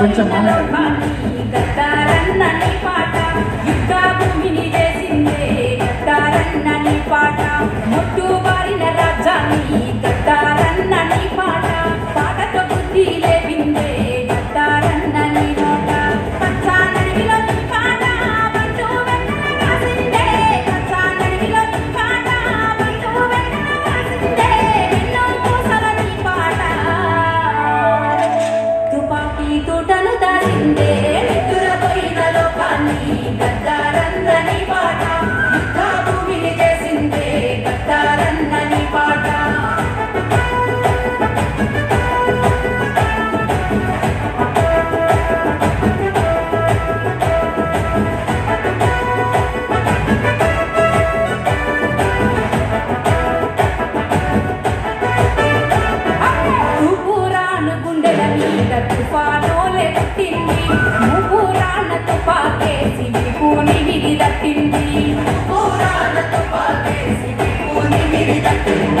కొంచెం Thank you.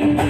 thank you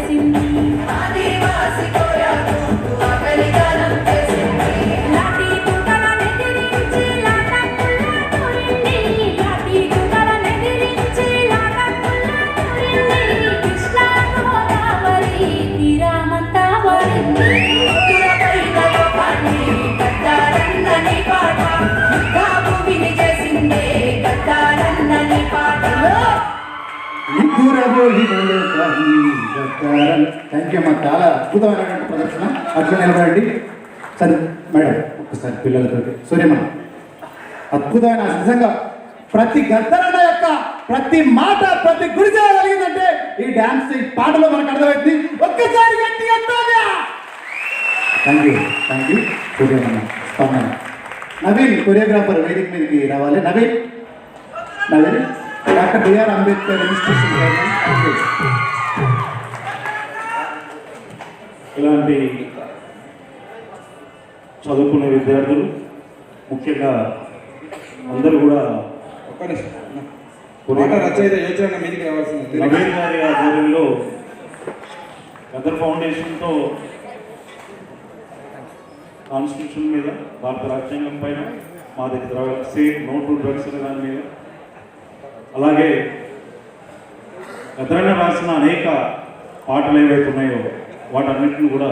thank you మా చాలా అద్భుతమైనటువంటి ప్రదర్శన. అట్లా నిలబడండి సరే మేడం ఒక్కసారి పిల్లలతో సూర్యమ్మ అద్భుతమైన నిజంగా ప్రతి గద్దరణ యొక్క ప్రతి మాట ప్రతి గురి కలిగిందంటే ఈ డ్యాన్స్ ఈ పాటలో మనకు అర్థమైంది. ఒక్కసారి గట్టి thank you thank you. Suryamma స్పందన. నవీన్ కొరియోగ్రాఫర్ వేదిక మీదకి రావాలి. Naveen Naveen. Doctor BR Ambedkar institution ఇలాంటి చదువుకునే విద్యార్థులు ముఖ్యంగా అందరూ కూడా రచయిత యోచన మీదకి రావాల్సింది. నవీన్ గారి ఆధ్వర్యంలో గదర్ ఫౌండేషన్తో కాన్స్టిట్యూషన్ మీద భారత రాజ్యాంగం పైన మా దగ్గర సేఫ్ నో టు డ్రగ్స్ అనే దాని మీద. అలాగే గద్రన్న రాసిన అనేక పాటలు ఏవైతే ఉన్నాయో వాటన్నిటిని కూడా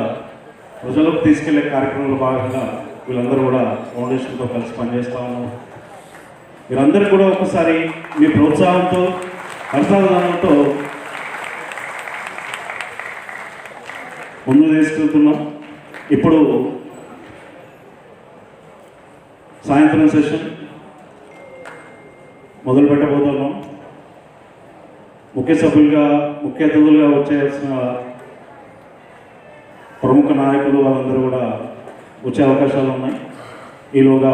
ప్రజలకు తీసుకెళ్ళే కార్యక్రమంలో భాగంగా వీళ్ళందరూ కూడా ఫౌండేషన్తో కలిసి పనిచేస్తూ ఉన్నాం. మీరందరూ కూడా ఒకసారి మీ ప్రోత్సాహంతో హర్షావధానంతో ముందు తీసుకెళ్తున్నాం. ఇప్పుడు సాయంత్రం సెషన్. మొదలు పెట్టబోతున్నాం. ముఖ్య సభ్యులుగా ముఖ్య అతిథులుగా వచ్చేయాల్సిన ప్రముఖ నాయకులు వాళ్ళందరూ కూడా వచ్చే అవకాశాలు ఉన్నాయి. ఈలోగా